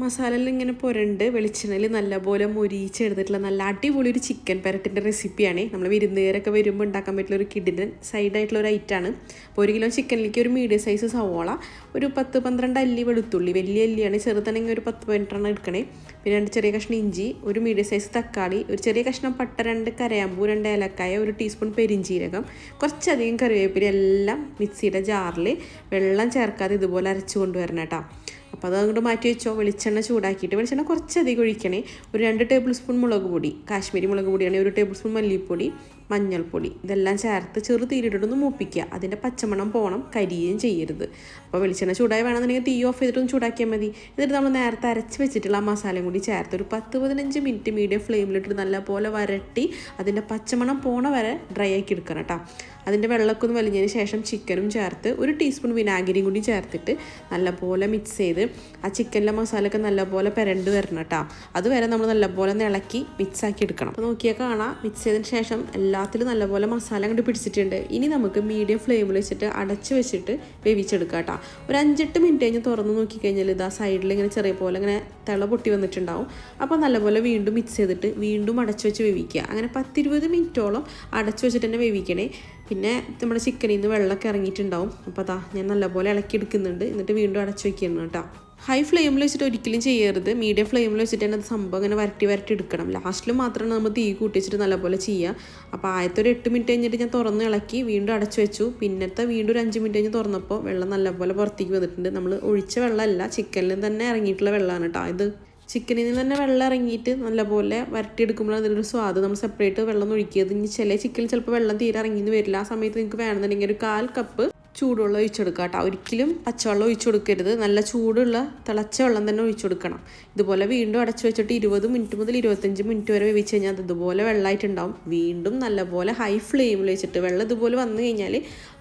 മസാലയിൽ ഇങ്ങനെ പുരണ്ട് വെളിച്ചെണ്ണയിൽ നല്ലപോലെ മുരിച്ചെടുത്തിട്ടുള്ള നല്ല അടിപൊളി ഒരു ചിക്കൻ പെരട്ടിന്റെ റെസിപ്പിയാണ് നമ്മൾ വിരുന്നുകാരൊക്കെ വരുമ്പോൾ ഉണ്ടാക്കാൻ പറ്റുന്ന ഒരു കിഡിന് സൈഡായിട്ടുള്ള ഒരു ഐറ്റാണ് അപ്പോൾ ഒരു കിലോ ചിക്കനിലേക്ക് ഒരു മീഡിയം സൈസ് സവോള ഒരു പത്ത് പന്ത്രണ്ട് അല്ലി വെളുത്തുള്ളി വലിയ അല്ലിയാണ് ചെറുതാണെങ്കിൽ ഒരു പത്ത് പതിനെട്ടെണ്ണം എടുക്കണേ. പിന്നെ രണ്ട് ചെറിയ കഷ്ണം ഇഞ്ചി ഒരു മീഡിയം സൈസ് തക്കാളി ഒരു ചെറിയ കഷ്ണം പട്ട രണ്ട് കരയാമ്പൂ രണ്ട് ഏലക്കായ ഒരു ടീസ്പൂൺ പെരിഞ്ചീരകം കുറച്ചധികം കറിവേപ്പില എല്ലാം മിക്സിയുടെ ജാറിൽ വെള്ളം ചേർക്കാതെ ഇതുപോലെ അരച്ച് കൊണ്ടുവരണം കേട്ടോ. അപ്പോൾ അത് അങ്ങോട്ട് മാറ്റി വെച്ചോ. വെളിച്ചെണ്ണ ചൂടാക്കിയിട്ട് വെളിച്ചെണ്ണ കുറച്ചധികം ഒഴിക്കണേ. ഒരു രണ്ട് ടേബിൾ സ്പൂൺ മുളക് പൊടി കാശ്മീരി മുളക് പൊടിയാണെങ്കിൽ ഒരു ടേബിൾ സ്പൂൺ മല്ലിപ്പൊടി മഞ്ഞൾപ്പൊടി ഇതെല്ലാം ചേർത്ത് ചെറു തീരിട്ടൊന്ന് മൂപ്പിക്കുക. അതിന്റെ പച്ചമണം പോകണം കരിയുകയും ചെയ്യരുത്. അപ്പോൾ വെളിച്ചെണ്ണ ചൂടായി വേണമെന്നുണ്ടെങ്കിൽ തീ ഓഫ് ചെയ്തിട്ടൊന്ന് ചൂടാക്കിയാൽ മതി. എന്നിട്ട് നമ്മൾ നേരത്തെ അരച്ച് വെച്ചിട്ടുള്ള ആ മസാലയും കൂടി ചേർത്ത് ഒരു പത്ത് പതിനഞ്ച് മിനിറ്റ് മീഡിയം ഫ്ലെയിമിലിട്ട് നല്ലപോലെ വരട്ടി അതിന്റെ പച്ചമണം പോണ വരെ ഡ്രൈ ആക്കി എടുക്കണം കേട്ടോ. അതിന്റെ വെള്ളമൊക്കെ ഒന്ന് വലിഞ്ഞതിന് ശേഷം ചിക്കനും ചേർത്ത് ഒരു ടീസ്പൂൺ വിനാഗിരിയും കൂടി ചേർത്തിട്ട് നല്ലപോലെ മിക്സ് ചെയ്ത് ആ ചിക്കനിലെ മസാലയൊക്കെ നല്ലപോലെ പെരണ്ട് വരണം കേട്ടോ. അതുവരെ നമ്മൾ നല്ലപോലെ ഒന്ന് ഇളക്കി മിക്സ് ആക്കി എടുക്കണം. അപ്പോൾ നോക്കിയാൽ കാണാം മിക്സ് ചെയ്തതിന് ശേഷം എല്ലാത്തിലും നല്ലപോലെ മസാല അങ്ങോട്ട് പിടിച്ചിട്ടുണ്ട്. ഇനി നമുക്ക് മീഡിയം ഫ്ലെയിമിൽ വെച്ചിട്ട് അടച്ച് വെച്ചിട്ട് വേവിച്ചെടുക്കാം കേട്ടോ. ഒരു അഞ്ചെട്ട് മിനിറ്റ് കഴിഞ്ഞ് തുറന്ന് നോക്കിക്കഴിഞ്ഞാൽ ഇതാ സൈഡിൽ ഇങ്ങനെ ചെറിയ പോലെ ഇങ്ങനെ തിള പൊട്ടി വന്നിട്ടുണ്ടാവും. അപ്പോൾ നല്ലപോലെ വീണ്ടും മിക്സ് ചെയ്തിട്ട് വീണ്ടും അടച്ച് വെച്ച് വേവിക്കുക. അങ്ങനെ പത്തിരുപത് മിനിറ്റോളം അടച്ച് വെച്ചിട്ട് തന്നെ വേവിക്കണേ. പിന്നെ നമ്മുടെ ചിക്കനിൽ നിന്ന് വെള്ളമൊക്കെ ഇറങ്ങിയിട്ടുണ്ടാവും. അപ്പോൾ അതാ ഞാൻ നല്ലപോലെ ഇളക്കി എടുക്കുന്നുണ്ട് എന്നിട്ട് വീണ്ടും അടച്ച് വയ്ക്കുന്നു കേട്ടോ. ഹൈ ഫ്ലെയിമിൽ വെച്ചിട്ട് ഒരിക്കലും ചെയ്യരുത്. മീഡിയം ഫ്ലെയിമിൽ വെച്ചിട്ട് തന്നെ അത് സംഭവം ഇങ്ങനെ വരട്ടി വരട്ടി എടുക്കണം. ലാസ്റ്റിൽ മാത്രമാണ് നമ്മൾ തീ കൂട്ടിച്ചിട്ട് നല്ലപോലെ ചെയ്യുക. അപ്പോൾ ആദ്യത്തെ ഒരു എട്ട് മിനിറ്റ് കഴിഞ്ഞിട്ട് ഞാൻ തുറന്ന് ഇളക്കി വീണ്ടും അടച്ചു വെച്ചു. പിന്നത്തെ വീണ്ടും ഒരു അഞ്ച് മിനിറ്റ് കഴിഞ്ഞ് തുറന്നപ്പോൾ വെള്ളം നല്ലപോലെ പുറത്തേക്ക് വന്നിട്ടുണ്ട്. നമ്മൾ ഒഴിച്ച വെള്ളമല്ല ചിക്കനിൽ തന്നെ ഇറങ്ങിയിട്ടുള്ള വെള്ളമാണ് കേട്ടോ ഇത്. ചിക്കനിൽ നിന്ന് തന്നെ വെള്ളം ഇറങ്ങിയിട്ട് നല്ലപോലെ വരട്ടിയെടുക്കുമ്പോൾ അതിനൊരു സ്വാദ്. നമ്മൾ സെപ്പറേറ്റ് വെള്ളം ഒഴിക്കിയത് ഇനി ചില ചിക്കനിൽ ചിലപ്പോൾ വെള്ളം തീരെ ഇറങ്ങിയെന്ന് വരില്ല. ആ സമയത്ത് നിങ്ങൾക്ക് വേണമെന്നുണ്ടെങ്കിൽ ഒരു കാൽ കപ്പ് ചൂടുവെള്ളം ഒഴിച്ചെടുക്കുക കേട്ടോ ഒരിക്കലും പച്ചവെള്ളം ഒഴിച്ചു കൊടുക്കരുത് നല്ല ചൂടുള്ള തിളച്ച വെള്ളം തന്നെ ഒഴിച്ചു കൊടുക്കണം ഇതുപോലെ വീണ്ടും അടച്ചു വെച്ചിട്ട് ഇരുപത് മിനിറ്റ് മുതൽ ഇരുപത്തഞ്ച് മിനിറ്റ് വരെ വേവിച്ച് കഴിഞ്ഞാൽ അത് ഇതുപോലെ വെള്ളമായിട്ടുണ്ടാവും വീണ്ടും നല്ലപോലെ ഹൈ ഫ്ലെയിമിൽ വെച്ചിട്ട് വെള്ളം ഇതുപോലെ വന്നു കഴിഞ്ഞാൽ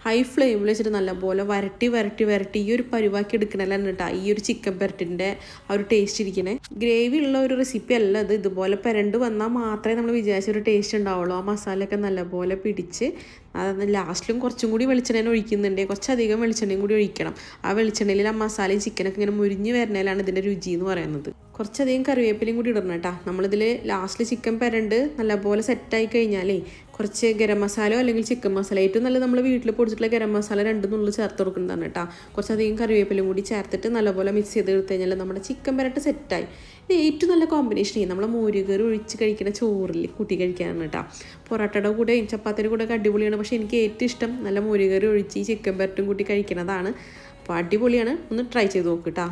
ഹൈ ഫ്ലെയിമിൽ വെച്ചിട്ട് നല്ലപോലെ വരട്ടി വരട്ടി വരട്ടി ഈ ഒരു പരുവാക്കി എടുക്കണല്ലോ കേട്ടോ ഈ ഒരു ചിക്കൻ പെരട്ടിന്റെ ആ ഒരു ടേസ്റ്റ് ഇരിക്കണേ. ഗ്രേവി ഉള്ള ഒരു റെസിപ്പി അല്ല ഇത് ഇതുപോലെ പെരണ്ട് വന്നാൽ മാത്രമേ നമ്മൾ വിചാരിച്ച ഒരു ടേസ്റ്റ് ഉണ്ടാവുള്ളൂ. ആ മസാലയൊക്കെ നല്ലപോലെ പിടിച്ച് അത് ലാസ്റ്റിലും കുറച്ചും കൂടി വെളിച്ചെണ്ണ ഒഴിക്കുന്നുണ്ട്. കുറച്ചധികം വെളിച്ചെണ്ണയും കൂടി ഒഴിക്കണം. ആ വെളിച്ചെണ്ണയിൽ ആ മസാലയും ചിക്കനൊക്കെ ഇങ്ങനെ മുരിഞ്ഞ് വരുന്നതിലാണ് ഇതിന്റെ രുചി എന്ന് പറയുന്നത്. കുറച്ചധികം കറിവേപ്പിലയും കൂടി ഇടണം കേട്ടോ. നമ്മളിതിൽ ലാസ്റ്റിൽ ചിക്കൻ പെരണ്ട് നല്ലപോലെ സെറ്റായി കഴിഞ്ഞാലേ കുറച്ച് ഗരം മസാലയോ അല്ലെങ്കിൽ ചിക്കൻ മസാല ഏറ്റവും നല്ലത് നമ്മൾ വീട്ടിൽ പൊടിച്ചിട്ടുള്ള ഗരം മസാല രണ്ടും നുള്ളിൽ ചേർത്ത് കൊടുക്കുന്നതാണ് കേട്ടോ. കുറച്ചധികം കറിവേപ്പിലും കൂടി ചേർത്തിട്ട് നല്ലപോലെ മിക്സ് ചെയ്ത് എടുത്തു കഴിഞ്ഞാൽ നമ്മുടെ ചിക്കൻ പെരട്ട് സെറ്റായി ഇത് ഏറ്റവും നല്ല കോമ്പിനേഷൻ ചെയ്യും നമ്മൾ മോരുകറി ഒഴിച്ച് കഴിക്കുന്ന ചോറിൽ കൂട്ടി കഴിക്കാനാണ് കേട്ടോ. പൊറോട്ടയുടെ കൂടെയും ചപ്പാത്തിയുടെ കൂടെ ഒക്കെ അടിപൊളിയാണ്. പക്ഷേ എനിക്ക് ഏറ്റവും ഇഷ്ടം നല്ല മോരുകറി ഒഴിച്ച് ഈ ചിക്കൻ പെരട്ടും കൂട്ടി കഴിക്കുന്നതാണ് അപ്പോൾ അടിപൊളിയാണ്. ഒന്ന് ട്രൈ ചെയ്ത് നോക്കുക കേട്ടോ.